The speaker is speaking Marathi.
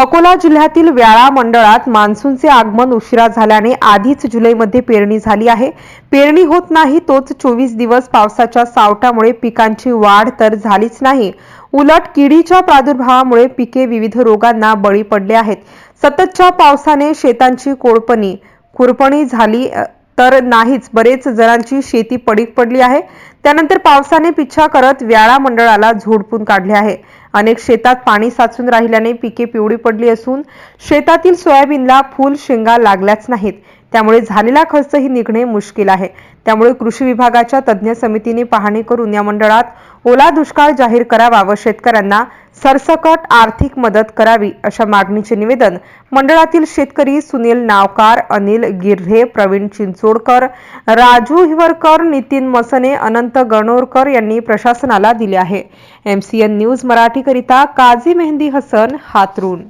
अकोला जिल्ह्यातील व्याळा मंडळात मान्सूनचे आगमन उशिरा झाल्याने आधीच जुलैमध्ये पेरणी झाली आहे. पेरणी होत नाही तोच चोवीस दिवस पावसाच्या सावटामुळे पिकांची वाढ तर झालीच नाही. उलट किडीच्या प्रादुर्भावामुळे पिके विविध रोगांना बळी पडले आहेत. सततच्या पावसाने शेतांची कोळपणी खुरपणी झाली तर नाहीच बरेच जणांची शेती पडीक पडली आहे. त्यानंतर पावसाने पिच्छा करत व्याळा मंडळाला झोडपून काढले आहे. अनेक शेतात पाणी साचून राहिल्याने पिके पिवळी पडली असून शेतातील सोयाबीनला फुल शेंगा लागल्याच नाहीत. त्यामुळे झालेला खर्चही निघणे मुश्किल आहे. त्यामुळे कृषी विभागाच्या तज्ज्ञ समितीने पाहणी करून या मंडळात ओला दुष्काळ जाहीर करावा व शेतकऱ्यांना सरसकट आर्थिक मदत करावी अशा मागणीचे निवेदन मंडळातील शेतकरी सुनील नावकार अनिल गिर्हे प्रवीण चिंचोडकर राजू हिवरकर नितीन मसने अनंत गणोरकर यांनी प्रशासनाला दिले आहे. एमसीएन न्यूज मराठीकरिता काझी मेहंदी हसन हातरून.